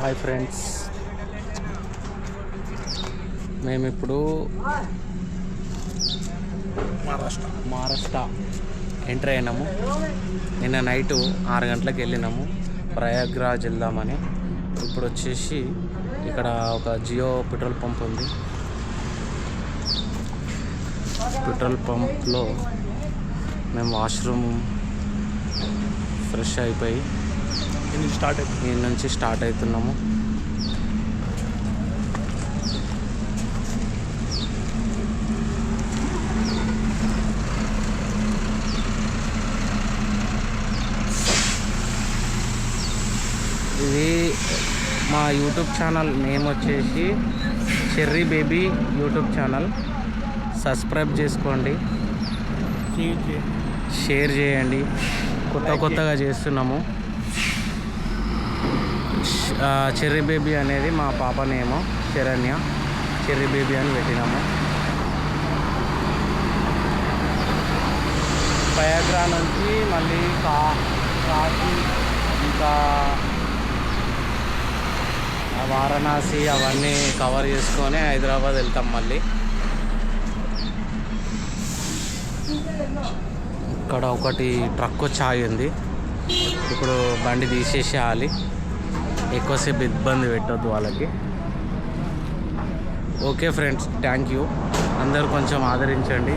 Hi friends. మేము ఇప్పుడు Maharashtra. Maharashtra enter అయినాము. నిన్న నైటు ఆరు గంటలకు వెళ్ళినాము. ప్రయాగ్రాజ్ వెళ్దామని. ఇప్పుడు వచ్చేసి ఇక్కడ ఒక జియో పెట్రోల్ పంప్ ఉంది. పెట్రోల్ పంప్లో మేము వాష్రూమ్ ఫ్రెష్ అయిపోయి స్టార్ట్ అవుతుంది? నుంచి స్టార్ట్ అవుతున్నాము? ఇది మా యూట్యూబ్ ఛానల్ నేమ్ వచ్చేసి cherry baby YouTube channel. Subscribe చేసుకోండి. షేర్ చేయండి. కొత్త కొత్తగా చేస్తున్నాము. చెర్రీ బేబీ అనేది మా పాప నేము శరణ్య. చెర్రీ బేబీ అని పెట్టినాము. పయాగ్రా నుంచి మళ్ళీ కా కాశీ ఇంకా వారణాసి అవన్నీ కవర్ చేసుకొని హైదరాబాద్ వెళ్తాం మళ్ళీ. ఇక్కడ ఒకటి ట్రక్ వచ్చి ఆగింది. ఇప్పుడు బండి తీసేసేయాలి. ఎక్కువసేపు ఇబ్బంది పెట్టద్దు వాళ్ళకి. Okay friends thank you. అందరూ కొంచెం ఆదరించండి.